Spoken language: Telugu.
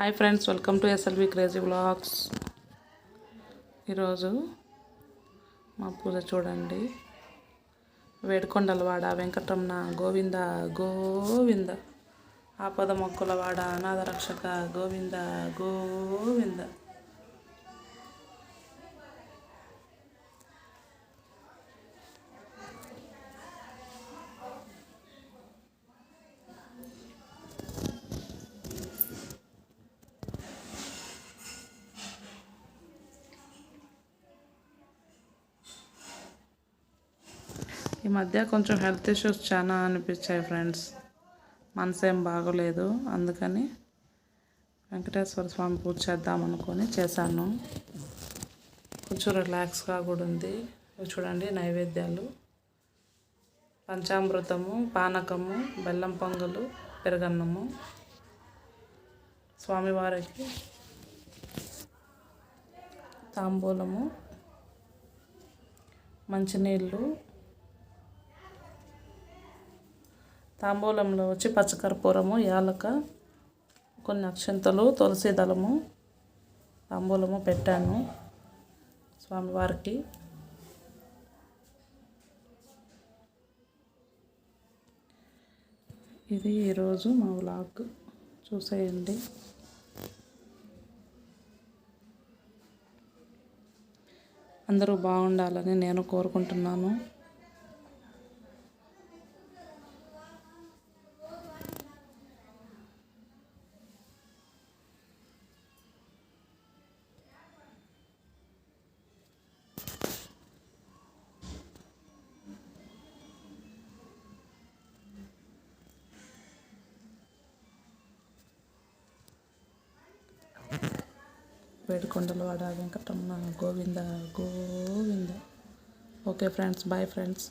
Hi friends welcome to SLV crazy vlogs. ఈరోజు మా పూజ చూడండి. వేడుకొండలవాడ వెంకటరమణ గోవింద గోవింద. ఆపద మొక్కులవాడ అనాథ రక్షక గోవింద గోవింద. ఈ మధ్య కొంచెం హెల్త్ ఇష్యూస్ చాలా అనిపించాయి ఫ్రెండ్స్. మనసు ఏం బాగోలేదు. అందుకని వెంకటేశ్వర స్వామి పూజ చేద్దాం అనుకొని చేశాను. కొంచెం రిలాక్స్గా కూడా ఉంది. చూడండి నైవేద్యాలు. పంచామృతము పానకము బెల్లం పొంగలు పెరుగన్నము. స్వామివారికి తాంబూలము మంచినీళ్ళు తాంబూలంలో వచ్చి పచ్చకర్పూరము యాలక కొన్ని అక్షంతలు తులసి దళము తాంబూలము పెట్టాను స్వామివారికి. ఇది ఈరోజు మా వ్లాగ్. చూసేయండి. అందరూ బాగుండాలని నేను కోరుకుంటున్నాను. వేడుకొండలవాడ Venkataramana Govinda Govinda. Okay friends bye friends.